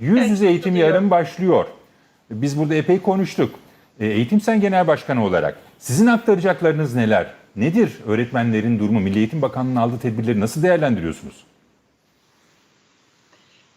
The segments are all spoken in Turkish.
Yüz Evet, yüze eğitim katılıyorum. yarın başlıyor. Biz burada epey konuştuk. E, Eğitim Sen Genel Başkanı olarak sizin aktaracaklarınız neler? Nedir öğretmenlerin durumu? Milli Eğitim Bakanlığı'nın aldığı tedbirleri nasıl değerlendiriyorsunuz?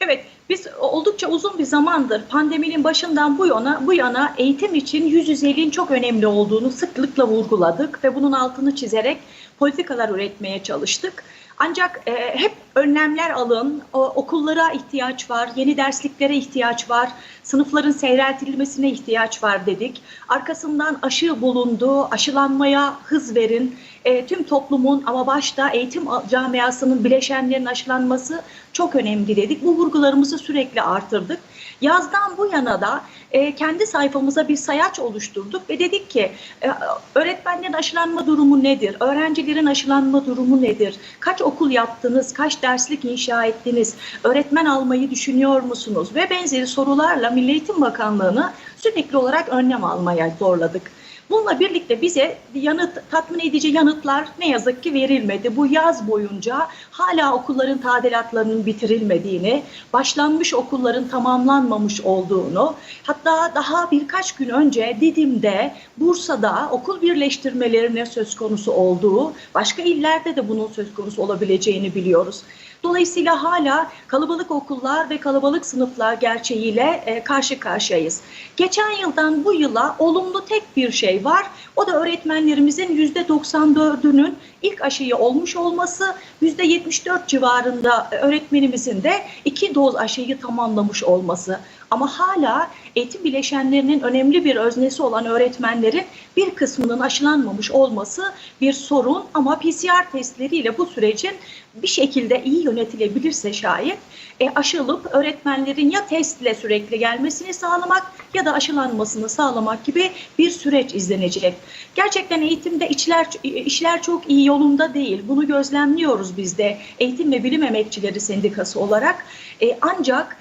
Evet, biz oldukça uzun bir zamandır pandeminin başından bu yana bu yana eğitim için yüz yüzeliğin çok önemli olduğunu sıklıkla vurguladık ve bunun altını çizerek politikalar üretmeye çalıştık. Ancak e, hep önlemler alın, o, okullara ihtiyaç var, yeni dersliklere ihtiyaç var, sınıfların seyreltilmesine ihtiyaç var dedik. Arkasından aşı bulundu, aşılanmaya hız verin, e, tüm toplumun ama başta eğitim camiasının bileşenlerin aşılanması çok önemli dedik. Bu vurgularımızı sürekli artırdık. Yazdan bu yana da e, kendi sayfamıza bir sayaç oluşturduk ve dedik ki e, öğretmenlerin aşılanma durumu nedir? Öğrencilerin aşılanma durumu nedir? Kaç okul yaptınız? Kaç derslik inşa ettiniz? Öğretmen almayı düşünüyor musunuz? Ve benzeri sorularla Milli Eğitim Bakanlığı'nı sürekli olarak önlem almaya zorladık. Bununla birlikte bize yanıt tatmin edici yanıtlar ne yazık ki verilmedi. Bu yaz boyunca hala okulların tadilatlarının bitirilmediğini, başlanmış okulların tamamlanmamış olduğunu, hatta daha birkaç gün önce Didim'de, Bursa'da okul birleştirmelerine söz konusu olduğu, başka illerde de bunun söz konusu olabileceğini biliyoruz. Dolayısıyla hala kalabalık okullar ve kalabalık sınıflar gerçeğiyle e, karşı karşıyayız. Geçen yıldan bu yıla olumlu tek bir şey var. O da öğretmenlerimizin %94'ünün ilk aşıyı olmuş olması, %74 civarında öğretmenimizin de iki doz aşıyı tamamlamış olması. Ama hala eğitim bileşenlerinin önemli bir öznesi olan öğretmenlerin bir kısmının aşılanmamış olması bir sorun ama PCR testleriyle bu sürecin bir şekilde iyi yönetilebilirse şayet e, aşılıp öğretmenlerin ya testle sürekli gelmesini sağlamak ya da aşılanmasını sağlamak gibi bir süreç izlenecek. Gerçekten eğitimde içler, işler çok iyi yolunda değil. Bunu gözlemliyoruz biz de Eğitim ve Bilim Emekçileri Sendikası olarak. E, ancak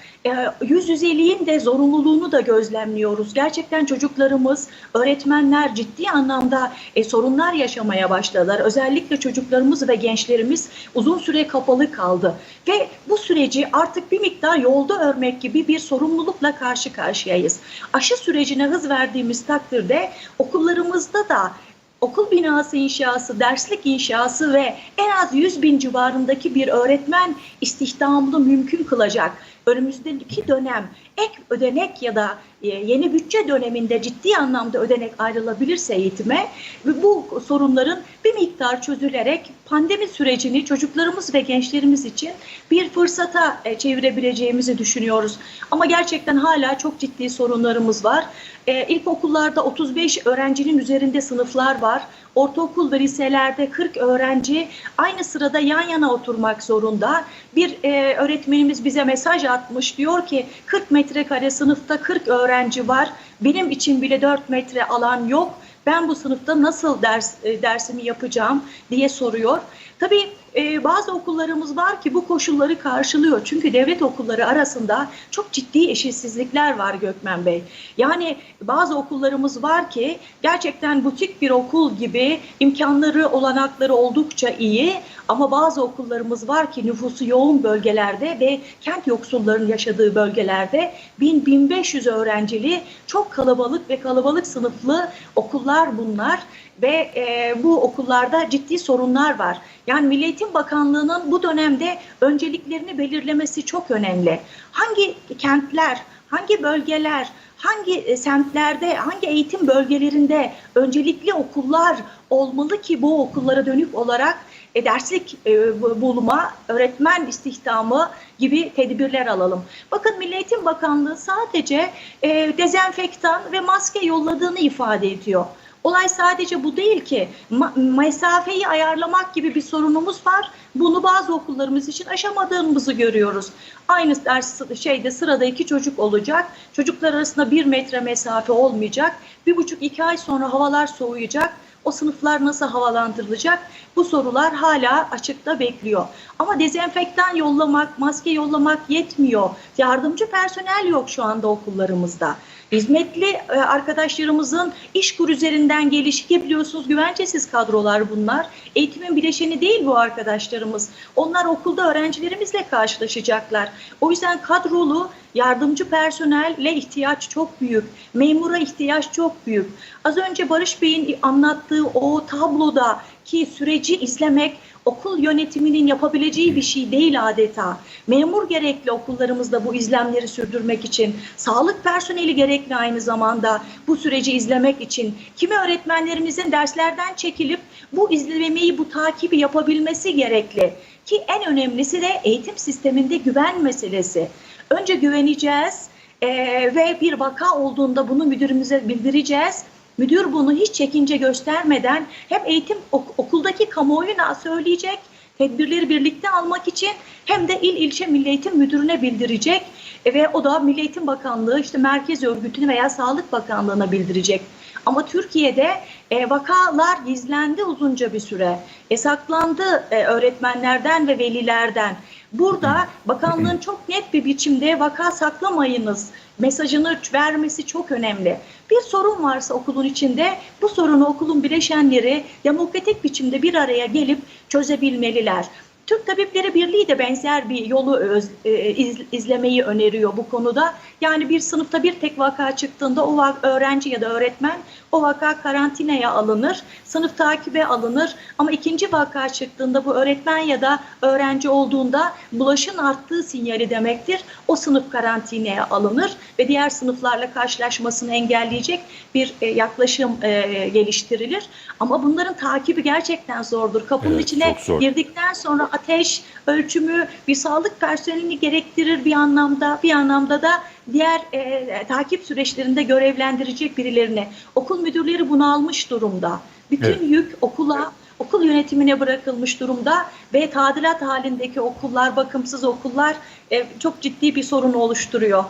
yüz yüzeliğin de zorunluluğunu da gözlemliyoruz. Gerçekten çocuklarımız, öğretmenler ciddi anlamda e, sorunlar yaşamaya başladılar. Özellikle çocuklarımız ve gençlerimiz uzun süre kapalı kaldı. Ve bu süreci artık bir miktar yolda örmek gibi bir sorumlulukla karşı karşıyayız. Aşı sürecine hız verdiğimiz takdirde okullarımızda da okul binası inşası, derslik inşası ve en az 100 bin civarındaki bir öğretmen istihdamını mümkün kılacak. Önümüzdeki dönem ek ödenek ya da yeni bütçe döneminde ciddi anlamda ödenek ayrılabilirse eğitime bu sorunların bir miktar çözülerek pandemi sürecini çocuklarımız ve gençlerimiz için bir fırsata e, çevirebileceğimizi düşünüyoruz. Ama gerçekten hala çok ciddi sorunlarımız var. E, ilkokullarda 35 öğrencinin üzerinde sınıflar var. Ortaokul ve liselerde 40 öğrenci aynı sırada yan yana oturmak zorunda. Bir e, öğretmenimiz bize mesaj atmış diyor ki 40 metrekare sınıfta 40 öğrenci var. Benim için bile 4 metre alan yok. Ben bu sınıfta nasıl ders e, dersimi yapacağım diye soruyor. Tabii e, bazı okullarımız var ki bu koşulları karşılıyor. Çünkü devlet okulları arasında çok ciddi eşitsizlikler var Gökmen Bey. Yani bazı okullarımız var ki gerçekten butik bir okul gibi imkanları, olanakları oldukça iyi. Ama bazı okullarımız var ki nüfusu yoğun bölgelerde ve kent yoksullarının yaşadığı bölgelerde 1000-1500 öğrencili çok kalabalık ve kalabalık sınıflı okullar bunlar ve e, bu okullarda ciddi sorunlar var. Yani Milli Eğitim Bakanlığı'nın bu dönemde önceliklerini belirlemesi çok önemli. Hangi kentler, hangi bölgeler, hangi e, semtlerde, hangi eğitim bölgelerinde öncelikli okullar olmalı ki bu okullara dönük olarak e, derslik e, bulma, öğretmen istihdamı gibi tedbirler alalım. Bakın Milli Eğitim Bakanlığı sadece e, dezenfektan ve maske yolladığını ifade ediyor. Olay sadece bu değil ki. Ma- mesafeyi ayarlamak gibi bir sorunumuz var. Bunu bazı okullarımız için aşamadığımızı görüyoruz. Aynı ders şeyde sırada iki çocuk olacak. Çocuklar arasında bir metre mesafe olmayacak. Bir buçuk iki ay sonra havalar soğuyacak. O sınıflar nasıl havalandırılacak? Bu sorular hala açıkta bekliyor. Ama dezenfektan yollamak, maske yollamak yetmiyor. Yardımcı personel yok şu anda okullarımızda. Hizmetli e, arkadaşlarımızın iş kur üzerinden gelişi biliyorsunuz güvencesiz kadrolar bunlar. Eğitimin bileşeni değil bu arkadaşlarımız. Onlar okulda öğrencilerimizle karşılaşacaklar. O yüzden kadrolu Yardımcı personelle ihtiyaç çok büyük. Memura ihtiyaç çok büyük. Az önce Barış Bey'in anlattığı o tabloda ki süreci izlemek okul yönetiminin yapabileceği bir şey değil adeta. Memur gerekli okullarımızda bu izlemleri sürdürmek için. Sağlık personeli gerekli aynı zamanda bu süreci izlemek için. Kimi öğretmenlerimizin derslerden çekilip bu izlemeyi, bu takibi yapabilmesi gerekli. Ki en önemlisi de eğitim sisteminde güven meselesi. Önce güveneceğiz eee, ve bir vaka olduğunda bunu müdürümüze bildireceğiz. Müdür bunu hiç çekince göstermeden hem eğitim ok- okuldaki kamuoyuna söyleyecek, tedbirleri birlikte almak için hem de il ilçe milli eğitim müdürüne bildirecek ve o da Milli Eğitim Bakanlığı işte merkez örgütüne veya Sağlık Bakanlığı'na bildirecek. Ama Türkiye'de e, vakalar gizlendi uzunca bir süre. E, saklandı e, öğretmenlerden ve velilerden. Burada bakanlığın çok net bir biçimde vaka saklamayınız mesajını vermesi çok önemli. Bir sorun varsa okulun içinde bu sorunu okulun bileşenleri demokratik biçimde bir araya gelip çözebilmeliler. Türk Tabipleri Birliği de benzer bir yolu öz- e, iz- izlemeyi öneriyor bu konuda. Yani bir sınıfta bir tek vaka çıktığında o öğrenci ya da öğretmen o vaka karantinaya alınır, sınıf takibe alınır. Ama ikinci vaka çıktığında bu öğretmen ya da öğrenci olduğunda bulaşın arttığı sinyali demektir. O sınıf karantinaya alınır ve diğer sınıflarla karşılaşmasını engelleyecek bir e, yaklaşım e, geliştirilir. Ama bunların takibi gerçekten zordur. Kapının Evet, içine girdikten sonra ateş ölçümü bir sağlık personelini gerektirir bir anlamda. Bir anlamda da diğer e, takip süreçlerinde görevlendirecek birilerini. Okul müdürleri bunu almış durumda. Bütün Evet. yük okula, okul yönetimine bırakılmış durumda ve tadilat halindeki okullar, bakımsız okullar e, çok ciddi bir sorun oluşturuyor.